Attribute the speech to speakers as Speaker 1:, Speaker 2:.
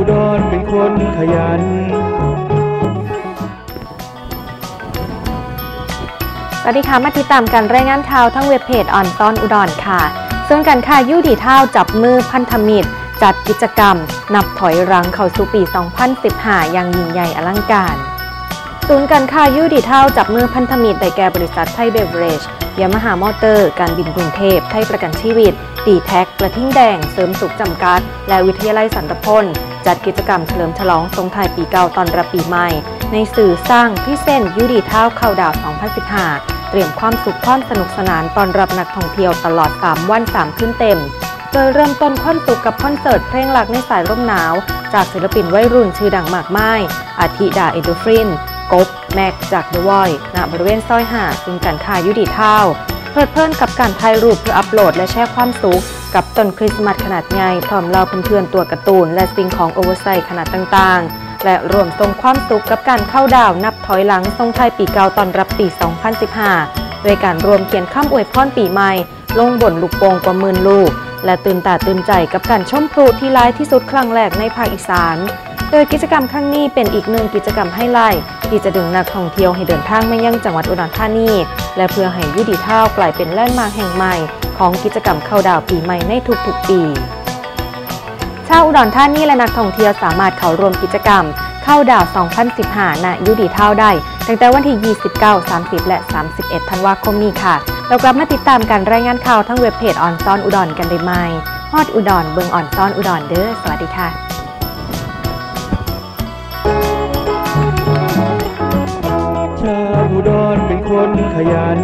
Speaker 1: คนขยัน
Speaker 2: สวัสดีค่ะ มาติดตามการรายงานข่าวทั้งเว็บเพจออนตอนอุดรค่ะ ซึ่งการค่ายูดีเท่าจับมือพันธมิตร จัดกิจกรรม นับถอยรังเข้าสู่ปี 2015 อย่างยิ่งใหญ่อลังการ ศูนย์การค้ายูดีเท่าจับมือพันธมิตรได้แก่บริษัทไทยเบเวอเรจยามาฮามอเตอร์ การบินกรุงเทพ ไทยประกันชีวิต ดีแท็ก กระทิ่งแดง เสริมสุขจำกัด และวิทยาลัยสันตพล จัดกิจกรรมเฉลิมฉลองทรงไทยปีเก่าตอนรับปีใหม่ ในสื่อสร้างพิเศษยูดีเท่าเข้าดาว 2015 เตรียมความสุขความสนุกสนานตอนรับนักท่องเที่ยวตลอด 3 วัน 3 ขึ้นเต็ม โดยเริ่มต้นความสุขกับคอนเสิร์ตเพลงหลักในสายร่มหนาว จากศิลปินวัยรุ่นชื่อดังมากมาย อาทิดาเอโดฟรินกบแม็กจากเดอะวอยณบริเวณซอยหาซึ่งการค้ายุดีเท่า เพลิดเพลินกับการถ่ายรูปเพื่ออัปโหลดและแชร์ความสุขกับต้นคริสต์มาสขนาดใหญ่พร้อมเล่าเพื่อนๆตัวการ์ตูน และสิ่งของโอเวอร์ไซส์ขนาดต่างๆ และรวมทรงความสุขกับการเข้าดาวนับถอยหลังทรงไทยปีเก่าตอนรับปี 2015 โดยการรวมเขียนข้ามอวยพรปีใหม่ ลงบนลูกโป่งกว่าหมื่นลูก และตื่นตาตื่นใจกับการชมพลุที่ร้ายที่สุดครั้งแรกในภาคอีสาน โดยกิจกรรมครั้งนี้เป็นอีกหนึ่งกิจกรรมให้ไล่ที่จะดึงนักท่องเที่ยวให้เดินทางมายังจังหวัดอุดรธานี และเพื่อให้ยุดีเท่ากลายเป็นแลนด์มาร์คแห่งใหม่ ของกิจกรรมเข้าดาวปีใหม่ในทุกๆปีชาวอุดรธานีและนักท่องเที่ยวสามารถเข้าร่วมกิจกรรม เข้าดาว 2015ณยุดีเท่าได้ ตั้งแต่วันที่ 29 30 และ 31 ธันวาคมนี้ค่ะ เรากลับมาติดตามการรายงานข่าวทั้งเว็บเพจออนซอนอุดรกันได้ไหมฮอดอุดรเบิงออนซอนอุดรเด้อสวัสดีค่ะ
Speaker 1: ดรเป็นคนขยัน